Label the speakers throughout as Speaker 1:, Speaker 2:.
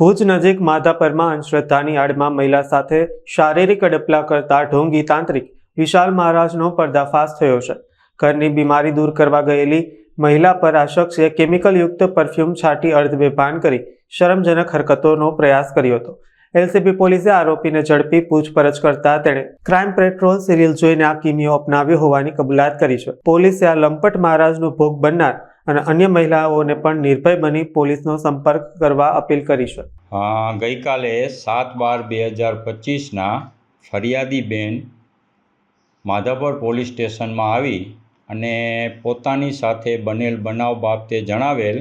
Speaker 1: ભુજ નજીક માધાપરમાં અંધશ્રદ્ધાની આડમાં મહિલા સાથે શારીરિક અડપલા કરતા ઢોંગી તાંત્રિક વિશાલ મહારાજનો પર્દાફાશ થયો છે. ઘરની બીમારી દૂર કરવા ગયેલી મહિલા પર આ શખ્સે કેમિકલયુક્ત પરફ્યુમ છાંટી અર્ધબેભાન કરી શરમજનક હરકતોનો પ્રયાસ કર્યો હતો. એલસીબી પોલીસે આરોપીને ઝડપી પૂછપરછ કરતા તેણે ક્રાઇમ પેટ્રોલ સિરિયલ જોઈને આ કિમિયો અપનાવ્યો હોવાની કબૂલાત કરી છે. પોલીસે આ લંપટ મહારાજનો ભોગ બનનાર અને અન્ય મહિલાઓને પણ નિર્ભય બની પોલીસનો સંપર્ક કરવા અપીલ કરી છે.
Speaker 2: ગઈકાલે સાત બાર બે હજાર પચીસના ફરિયાદીબેન માધાપર પોલીસ સ્ટેશનમાં આવી અને પોતાની સાથે બનેલ બનાવ બાબતે જણાવેલ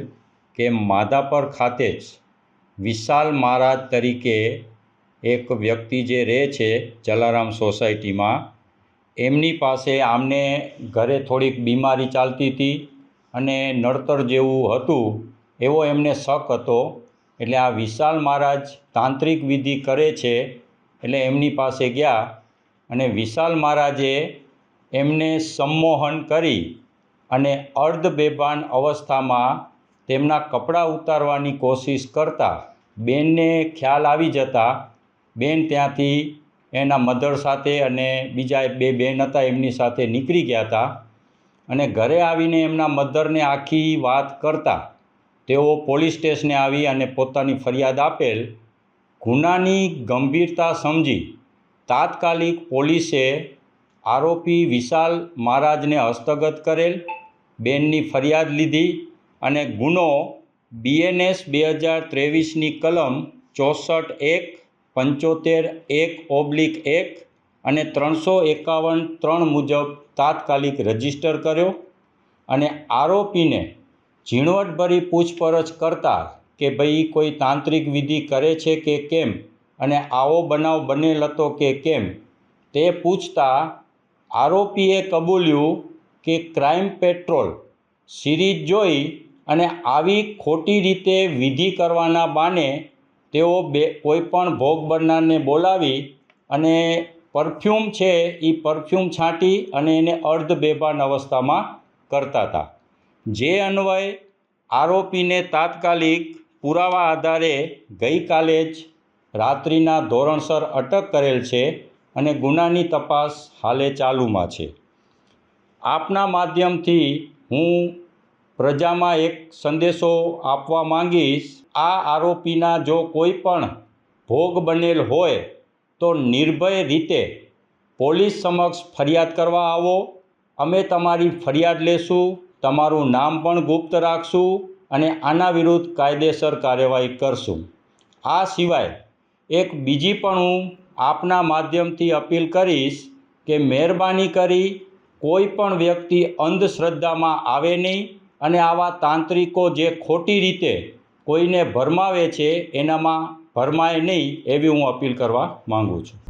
Speaker 2: કે માધાપર ખાતે જ વિશાલ મહારાજ તરીકે એક વ્યક્તિ જે રહે છે જલારામ સોસાયટીમાં, એમની પાસે આમને ઘરે થોડીક બીમારી ચાલતી હતી અને નડતર જેવું હતું, એવો એમને શક હતો. એટલે આ વિશાલ મહારાજ તાંત્રિક વિધિ કરે છે, એટલે એમની પાસે ગયા અને વિશાલ મહારાજે એમને સંમોહન કરી અને અર્ધ બેભાન અવસ્થામાં તેમના કપડાં ઉતારવાની કોશિશ કરતા બેનને ખ્યાલ આવી જતા, બેન ત્યાંથી એના મધર સાથે અને બીજા બે બેન હતા એમની સાથે નીકળી ગયા હતા. અને ઘરે આવીને એમના મધરને આખી વાત કરતા, તેઓ પોલીસ સ્ટેશને આવી અને પોતાની ફરિયાદ આપેલ ગુનાની ગંભીરતા સમજી તાત્કાલિક પોલીસે આરોપી વિશાલ મહારાજને હસ્તગત કરેલ, બેનની ફરિયાદ લીધી અને ગુનો બીએનએસ બે હજાર ત્રેવીસની કલમ ચોસઠ એક પંચોતેર એક ઓબ્લિક એક અને ત્રણસો એકાવન ત્રણ મુજબ તાત્કાલિક રજિસ્ટર કર્યો અને આરોપીને ઝીણવટભરી પૂછપરછ કરતા કે ભાઈ કોઈ તાંત્રિક વિધિ કરે છે કે કેમ અને આવો બનાવ બનેલ હતો કે કેમ તે પૂછતા આરોપીએ કબૂલ્યું કે ક્રાઇમ પેટ્રોલ સિરીઝ જોઈ અને આવી ખોટી રીતે વિધિ કરવાના બાને તેઓ બે કોઈપણ ભોગ બનનારને બોલાવી અને પરફ્યુમ છે એ પરફ્યુમ છાંટી અને એને અર્ધ બેભાન અવસ્થામાં કરતા હતા. જે અન્વયે આરોપીને તાત્કાલિક પુરાવા આધારે ગઈકાલે જ રાત્રિના ધોરણસર અટક કરેલ છે અને ગુનાની તપાસ હાલે ચાલુમાં છે. આપના માધ્યમથી હું પ્રજામાં એક સંદેશો આપવા માંગીશ. આ આરોપીના જો કોઈ પણ ભોગ બનેલ હોય તો નિર્ભય રીતે પોલીસ સમક્ષ ફરિયાદ કરવા આવો. અમે તમારી ફરિયાદ લેશું, તમારું નામ પણ ગુપ્ત રાખશું અને આના વિરુદ્ધ કાયદેસર કાર્યવાહી કરશું. આ સિવાય એક બીજી પણ હું આપના માધ્યમથી અપીલ કરીશ કે મહેરબાની કરી કોઈ પણ વ્યક્તિ અંધશ્રદ્ધામાં આવે નહીં અને આવા તાંત્રિકો જે ખોટી રીતે કોઈને ભરમાવે છે, એનામાં ભરમાય નહીં એવી હું અપીલ કરવા માગું છું.